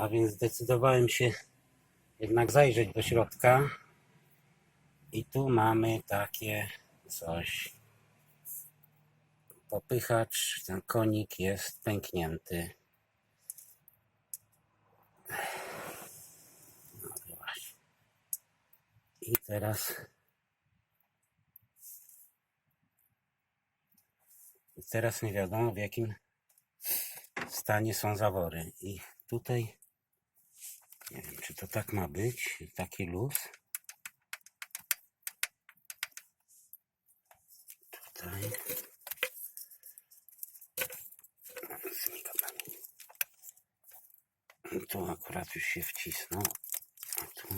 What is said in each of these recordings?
A więc zdecydowałem się jednak zajrzeć do środka. I tu mamy takie coś. Popychacz, ten konik jest pęknięty. No właśnie. I teraz. I teraz nie wiadomo w jakim stanie są zawory. I tutaj nie wiem, czy to tak ma być, taki luz. Tutaj. Tu akurat już się wcisnął. A tu.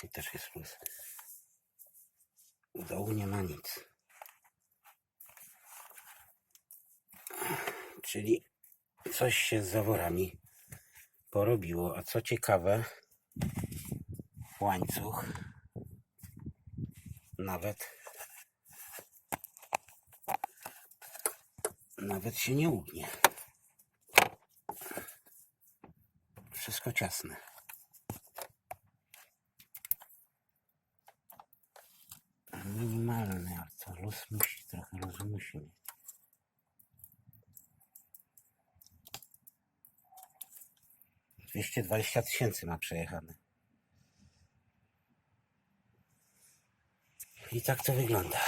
Tu też jest luz. U dołu nie ma nic. Czyli coś się z zaworami porobiło. A co ciekawe, łańcuch nawet nawet się nie ugnie. Wszystko ciasne. Minimalny, ale to luz musi, trochę luzu musi mieć. Dwieście dwadzieścia tysięcy ma przejechane. I tak to wygląda.